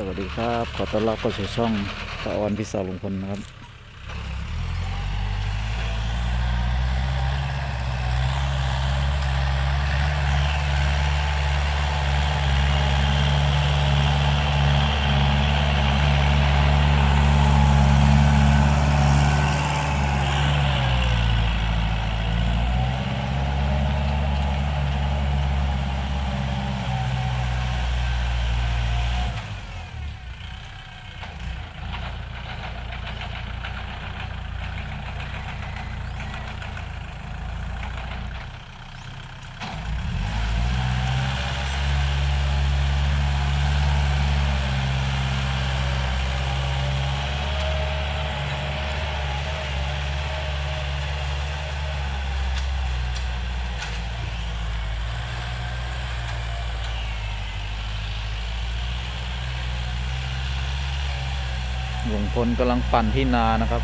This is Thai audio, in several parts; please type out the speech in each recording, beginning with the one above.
สวัสดีครับ ขอต้อนรับเข้าสู่ช่องตะออนพิศาลุงพลนะครับ ลุงพลกำลังปั่นที่นานะครับ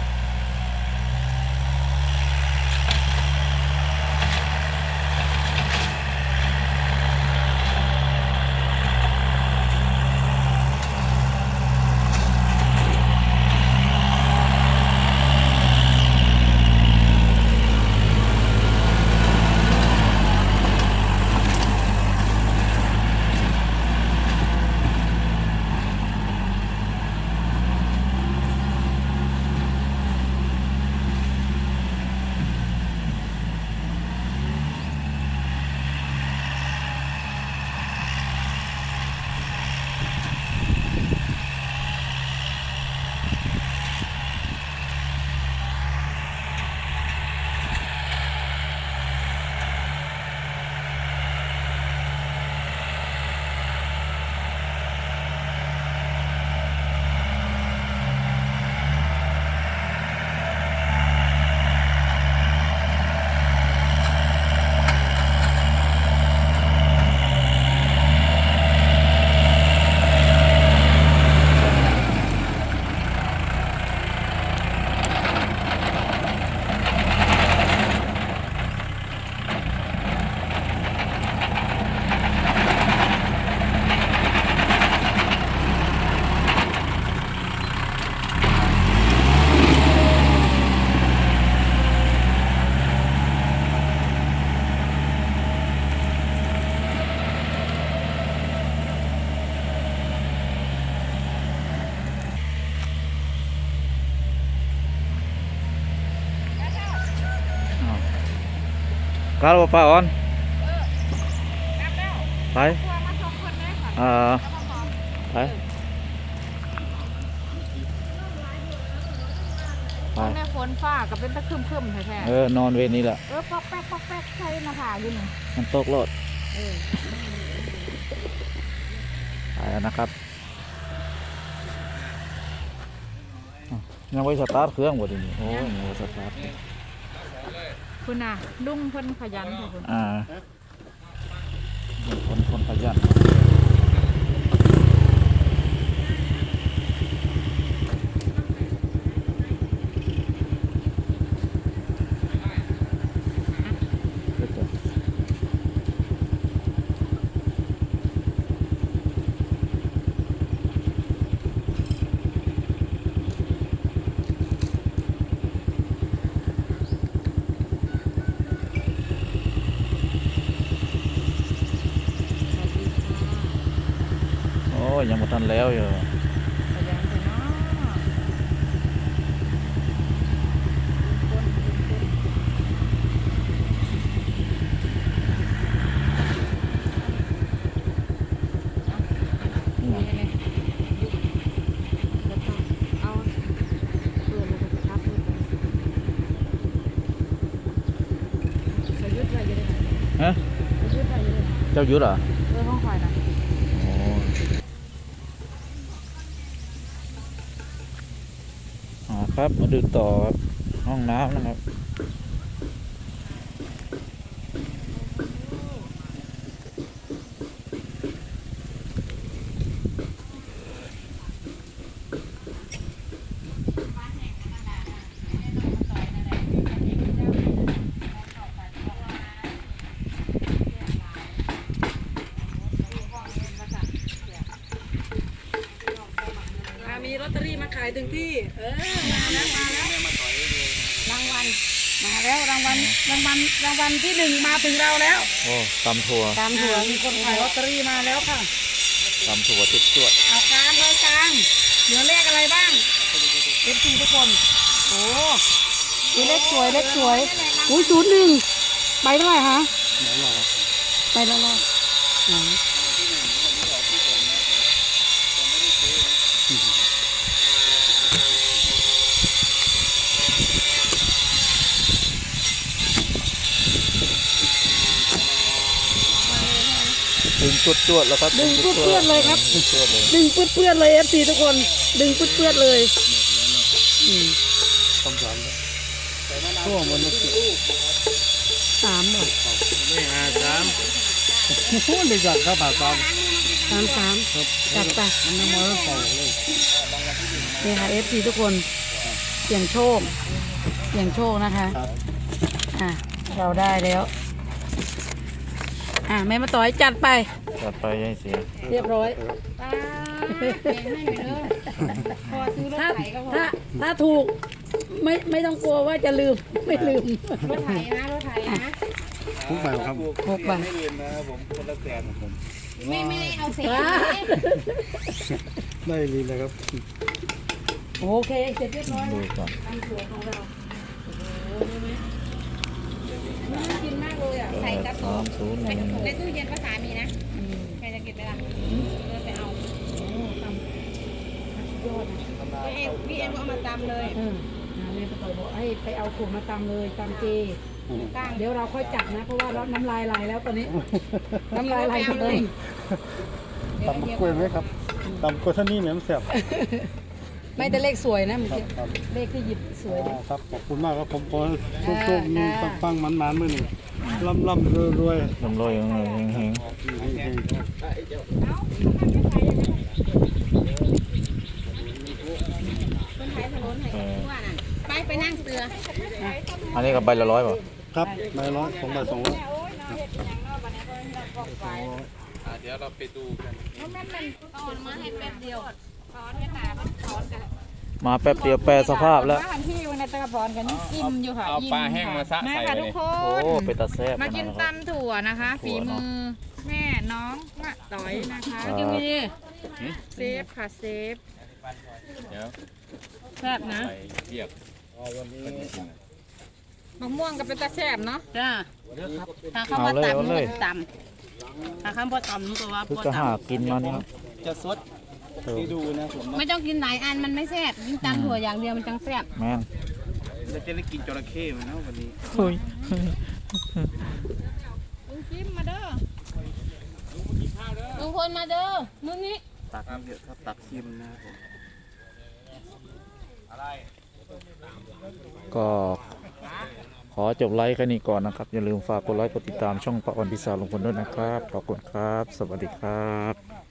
กล้าหรือเปล่าป้าออนไปเอ่าไปไปแม่ฝนฟ้าก็เป็นตะครึมครึมๆแท้เออนอนเวรนี้แหละๆเออปอกแป๊กปอกแป๊กใช่มาถ่ายอยู่นี่มันตกรถเออไปแล้วนะครับอ้าวยังไว้สตาร์ทเครื่องบ่ดีนี่โอ้ยยังไว้สตาร์ท คุณน่ะลุงเพิ่นขยันค่ะคุณอ่าคนคนขยัน โอ้ยยังบ่ทันแล้วอยู่ ขยันแต่เนาะนี่ไง นี่เลยแล้วก็เอาเปลือกแล้วก็ทับด้วยกันจะยึดไว้อยังไง ฮะ จะยึดไว้อยังไง เจ้ายุทธเหรอ ครับมาดูต่อครับห้องน้ำนะครับ เตอรี่มา ขายถึงที่ เออ มาแล้วมาแล้วรางวัล มาแล้วรางวัลรางวัลรางวัลที่หนึ่งมาถึงเราแล้วโอ้ตำถั่วตามถั่วมีคนขายลอตเตอรี่มาแล้วค่ะ ตำถั่วจุดจวดเอากลางเลยกลางเหลือเลขอะไรบ้างเอฟซีทุกคน โอ้ยเลขสวยเลขสวยอุ้ยศูนย์หนึ่งใบเท่าไหร่คะใบละร้อยอ๋อ ดึงจุดจวดแล้วครับดึงเพื่อนๆเลยครับจุดจวดเลยดึงเปื้อนๆเลยเอฟซีทุกคน ดึงเปื้อนๆเลยอืมช่วงมันมันสิสามหมดไม่หาสามพูดไปจากข้าวผัดสามสามสามจัดไปมันยังมาแล้วเป่าเลยนี่ค่ะเอฟซีทุกคนเสี่ยงโชคเสี่ยงโชคนะคะครับอะเราได้แล้ว อะแม่มาต่อยจัดไป จัดไปให้เสียเรียบร้อยถ้าถ้าถ้าถูกไม่ไม่ต้องกลัวว่าจะลืมไม่ลืมรถไถนะรถไถนะทุกแบบครับหกใบไม่ลืมนะครับผมคนละแสนผมไม่ไม่ได้เอาเศษได้ลีเลยครับโอเคเสร็จเรียบร้อยดูก่อน ทำสวยของเราน่ากินมากเลยอะ ใส่กระส อสาบมศูนย์หนึ่งในตู้เย็นภาษามีนะใครจะเก็บไปล่ะเดินไปเอาพี่เอ็มพี่เอ็มก็เอามาตำเลยเอออ่าแม่ก็ต่อยบอกให้ไปเอาถุงมาตำเลยตำเจตั้งเดี๋ยวเราค่อยจับนะ เพราะว่าเราน้ำลายไหลแล้วตอนนี้ น้ำลายไหลเอาเลเลยยตำกล้วยไหมครับตำกล้วยท่านี่เหมือนแซ่บ ไม่แต่เลขสวยนะเมื่อครับกี้ครับ เลขที่หยิบสวยอ่าเลยครับขอบคุณมากครับผมขอโชคโชคมีอ่าปังๆมันๆมือหนึ่งร่ำร่ำรวยรวยลำลอยเฮงเฮงเฮงๆคนไทยถนนให้ทั่วนั่นไปไปนั่งเสืออันนี้กับใบละร้อยป่ะครับใบร้อยสองใบสองร้อยตอนมาให้แป๊บเดียว ถอนกันหนาถอนกันมาแป๊บเดียวแปรสภาพแล้วมาที่วันในตะกร้อนกันอิ่มอยู่ค่ะเอาปลาแห้งมาซะมาใส่ค่ะไปทุเลกยคโอ้น เป็นตาแซ่บมากินนะครับตำถั่วนะคะ ถั่ฝีวเนมือะอแม่น้องมะต่อยนะคะครับเซฟค่ะเซฟเดี๋ยวแซ่บนะไปเรียกมะม่วงก็เป็นตาแซ่บเนาะจ้าถ้าเขาเอามาเลยตำเอามันเลยก็ตำถ้าเขาพอตำมันก็ว่าคือพอจะตหากินมานี่ครับจะสด เออให้ดูนะผมำไม่ต้องกินหลายอันมันไม่แซ่บกินตำถั่วอย่างเดียวมันจังแซ่บแม่นจะจะได้กินจระเข้ไหมนะวันนี้เฮ้ยลุงจิ้มมาเด้อลุงพลมาเด้อมื้อนี้ตักเยอะครับตักชิมนะครับผมก็ขอจบไลฟ์แค่นี้ก่อนนะครับ อย่าลืมฝากกดไลค์กดติดตามช่องปะออนพิศาลงพลด้วยนะครับ ขอบคุณครับ สวัสดีครับ